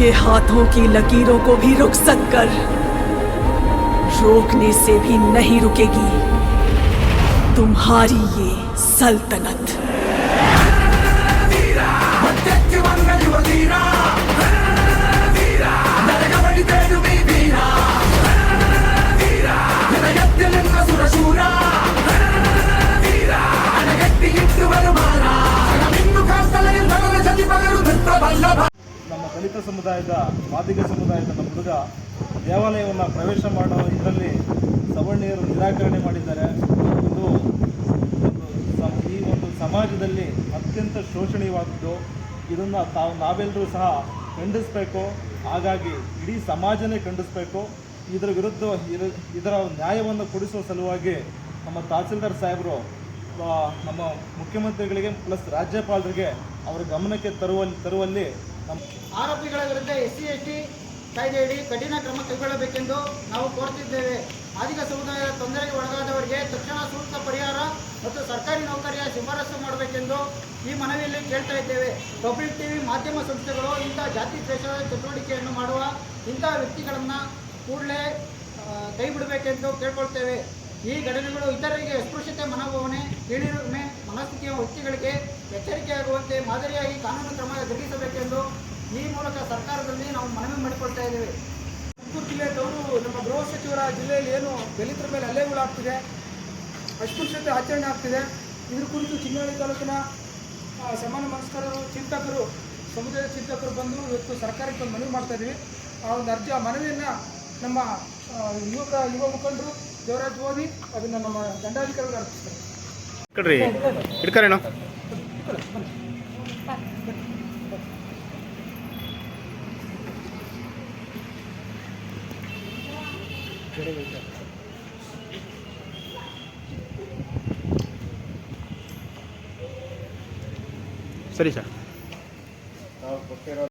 आपके हाथों की लकीरों को भी रुक सक कर। रोकने से भी नहीं रुकेगी। तुम्हारी ये सल्तनत। ಸಮುದಾಯದ, ಮಾದಿಗ ಸಮುದಾಯದ ನಮ್ಮ ಹುಡುಗ ದೇವಾಲಯವನ್ನು ಪ್ರವೇಶ ಮಾಡೋ ಇದರಲ್ಲಿ ಸವರ್ಣೀಯರು ನಿರಾಕರಣೆ ಮಾಡಿದ್ದಾರೆ. ಇದು ಒಂದು ಈ ಒಂದು ಸಮಾಜದಲ್ಲಿ ಅತ್ಯಂತ ಶೋಷಣೀಯವಾದದ್ದು ಇದನ್ನು ತಾವು ನಾವೆಲ್ಲರೂ ಸಹ ಖಂಡಿಸಬೇಕು. ಹಾಗಾಗಿ ಇಡೀ ಸಮಾಜನೇ ಖಂಡಿಸಬೇಕು. ಇದರ ವಿರುದ್ಧ ಇದರ ನ್ಯಾಯವನ್ನು ಕೊಡಿಸುವ ಸಲುವಾಗಿ ನಮ್ಮ ತಹಸೀಲ್ದಾರ್ ಸಾಹೇಬರು ನಮ್ಮ ಮುಖ್ಯಮಂತ್ರಿಗಳಿಗೆ ಪ್ಲಸ್ ರಾಜ್ಯಪಾಲರಿಗೆ ಅವರ ಗಮನಕ್ಕೆ ತರುವಲ್ಲಿ ತರುವಲ್ಲಿ ಆರೋಪಿಗಳ ವಿರುದ್ಧ ಎಸ್ ಸಿ ಎಸ್ ಟಿ ಕಾಯ್ದೆಯಡಿ ಕಠಿಣ ಕ್ರಮ ಕೈಗೊಳ್ಳಬೇಕೆಂದು ನಾವು ಕೋರ್ತಿದ್ದೇವೆ ಆದಿಗ ಸಮುದಾಯದ ತೊಂದರೆಗೆ ಒಳಗಾದವರಿಗೆ ತಕ್ಷಣ ಸೂಕ್ತ ಪರಿಹಾರ ಮತ್ತು ಸರ್ಕಾರಿ ನೌಕರಿಯ ಶಿಫಾರಸು ಮಾಡಬೇಕೆಂದು ಈ ಮನವಿಯಲ್ಲಿ ಕೇಳ್ತಾ ಇದ್ದೇವೆ. ಪಬ್ಲಿಕ್ ಟಿವಿ ಮಾಧ್ಯಮ ಸಂಸ್ಥೆಗಳು ಇಂಥ ಜಾತಿ ದ್ವೇಷದ ಚಟುವಟಿಕೆಯನ್ನು ಮಾಡುವ ಇಂಥ ವ್ಯಕ್ತಿಗಳನ್ನು ಕೂಡಲೇ ಕೈ ಬಿಡಬೇಕೆಂದು ಕೇಳ್ಕೊಳ್ತೇವೆ. ಈ ಘಟನೆಗಳು ಇತರರಿಗೆ ಅಸ್ಪೃಶ್ಯತೆ, ಮನೋಭಾವನೆ ಕೇಳಿರುವ ಮನಸ್ಥಿತಿಯ ವ್ಯಕ್ತಿಗಳಿಗೆ ಎಚ್ಚರಿಕೆಯಾಗುವಂತೆ ಮಾದರಿಯಾಗಿ ಕಾನೂನು ಕ್ರಮ ಜರುಗಿಸಬೇಕೆಂದು ಈ ಮೂಲಕ ಸರ್ಕಾರದಲ್ಲಿ ನಾವು ಮನವಿ ಮಾಡಿಕೊಳ್ತಾ ಇದ್ದೇವೆ. ತುಮಕೂರು ಜಿಲ್ಲೆಯವರು ನಮ್ಮ ಗೃಹ ಸಚಿವರ ಜಿಲ್ಲೆಯಲ್ಲಿ ಏನು ದಲಿತರ ಮೇಲೆ ಹಲ್ಲೆಗಳಾಗ್ತಿದೆ ಅಸ್ಪೃಶ್ಯತೆ ಆಚರಣೆ ಆಗ್ತಿದೆ, ಇದ್ರ ಕುರಿತು ಚಿನ್ನಹಳ್ಳಿ ತಾಲೂಕಿನ ಸಮಾನ ಮನಸ್ಕರರು ಚಿಂತಕರು, ಸಮುದಾಯದ ಚಿಂತಕರು ಬಂದು ಇವತ್ತು ಸರ್ಕಾರಕ್ಕೆ ಮನವಿ ಮಾಡ್ತಾ ಇದ್ದೀವಿ. ಆ ಒಂದು ಅರ್ಜಿ, ಆ ಮನವಿಯನ್ನು ನಮ್ಮ ಯುವಕ, ಯುವ ಮುಖಂಡರು ದೇವರಾಜ್ ಓದಿ ಅದನ್ನು ನಮ್ಮ ದಂಡಾಧಿಕಾರಿಗಳು ಅರ್ಪಿಸ್ತಾರೆ. ಸರಿ ಸರ್